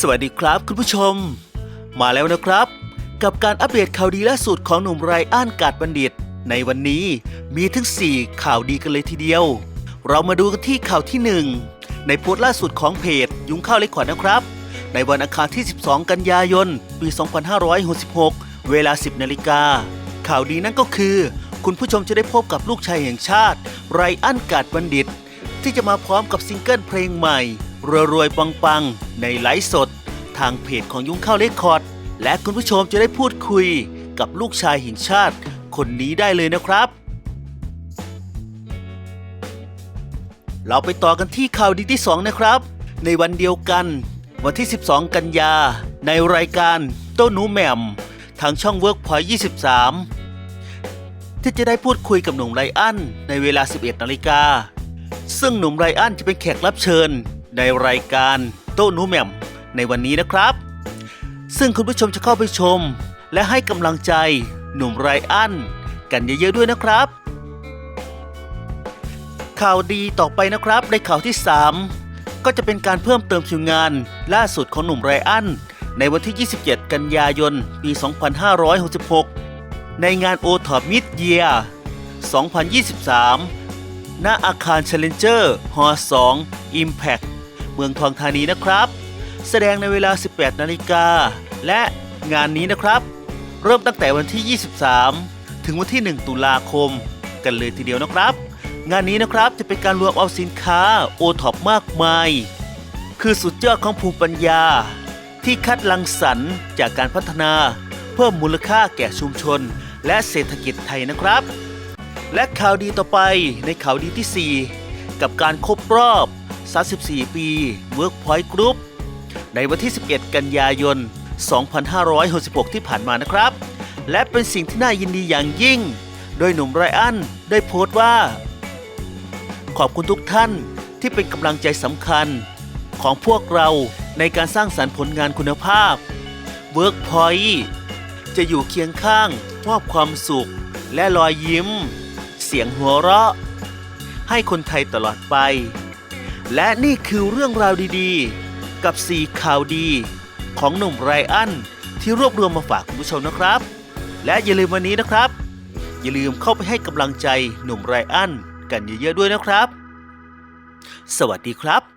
สวัสดีครับคุณผู้ชม มาแล้วนะครับ กับการอัปเดตข่าวดีล่าสุดของหนุ่มไรอันกาดบัณฑิต ในวันนี้มีถึง 4 ข่าวดีกันเลยทีเดียว เรามาดูกันที่ข่าวที่ 1 ในโพสต์ล่าสุดของเพจ ยุงข้าวเล็กขวัญนะครับ ในวันอังคารที่ 12 กันยายน ปี 2566 เวลา 10 นาฬิกา ข่าวดีนั่นก็คือ คุณผู้ชมจะได้พบกับลูกชายแห่งชาติ ไรอันกาดบัณฑิต ที่จะมาพร้อมกับซิงเกิลเพลงใหม่ รวยๆปังๆ ในไลฟ์สด ทางเพจของยุ้งข้าวเลคคอร์ด และคุณผู้ชมจะได้พูดคุยกับลูกชายแห่งชาติ คนนี้ได้เลยนะครับ เราไปต่อกันที่ข่าวดีที่ 2 นะครับ ในวันเดียวกัน วันที่ 12 กันยา ในรายการโต้หนูแหม่ม ทางช่อง Workpoint 23 ที่จะได้พูดคุยกับหนุ่มไรอันในเวลา 11 นาฬิกาซึ่งหนุ่มไรอันจะเป็นแขกรับเชิญ ในรายการโต้หนูแหม่มในวันนี้นะครับ ซึ่งคุณผู้ชมจะเข้าไปชม และให้กำลังใจหนุ่มไรอันกันเยอะๆด้วยนะครับ ข่าวดีต่อไปนะครับในข่าวที่ 3 ก็จะเป็นการเพิ่มเติมคิวงานล่าสุดของหนุ่มไรอันในวันที่ 27 กันยายน ปี 2566 ในงาน o t o p Mid Year 2023 ณอาคาร Challenger h 2 Impact เมืองทองธานีนะครับ แสดงในเวลา 18 นาฬิกา และงานนี้นะครับ เริ่มตั้งแต่วันที่ 23 ถึงวันที่ 1 ตุลาคม กันเลยทีเดียวนะครับ งานนี้นะครับจะเป็นการรวมเอาสินค้าโอท็อปมากมาย คือสุดยอดของภูมิปัญญา ที่คัดลังสรรค์จากการพัฒนา เพิ่มมูลค่าแก่ชุมชน และเศรษฐกิจไทยนะครับ และข่าวดีต่อไปในข่าวดีที่ 4 กับการครบรอบ 34 ปี Workpoint Group ในวันที่ 11 กันยายน 2566 ที่ผ่านมานะครับ และเป็นสิ่งที่น่ายินดีอย่างยิ่ง โดยหนุ่มไรอันได้โพสต์ว่า ขอบคุณทุกท่านที่เป็นกำลังใจสำคัญ ของพวกเราในการสร้างสรรค์ผลงานคุณภาพ Workpoint จะอยู่เคียงข้างมอบความสุข และรอยยิ้ม เสียงหัวเราะ ให้คนไทยตลอดไป และนี่คือเรื่องราวดีๆ กับ 4 ข่าวดี ของหนุ่มไรอันที่รวบรวมมาฝากคุณผู้ชมนะครับ และอย่าลืมวันนี้นะครับ อย่าลืมเข้าไปให้กำลังใจหนุ่มไรอันกันเยอะๆด้วยนะครับ สวัสดีครับ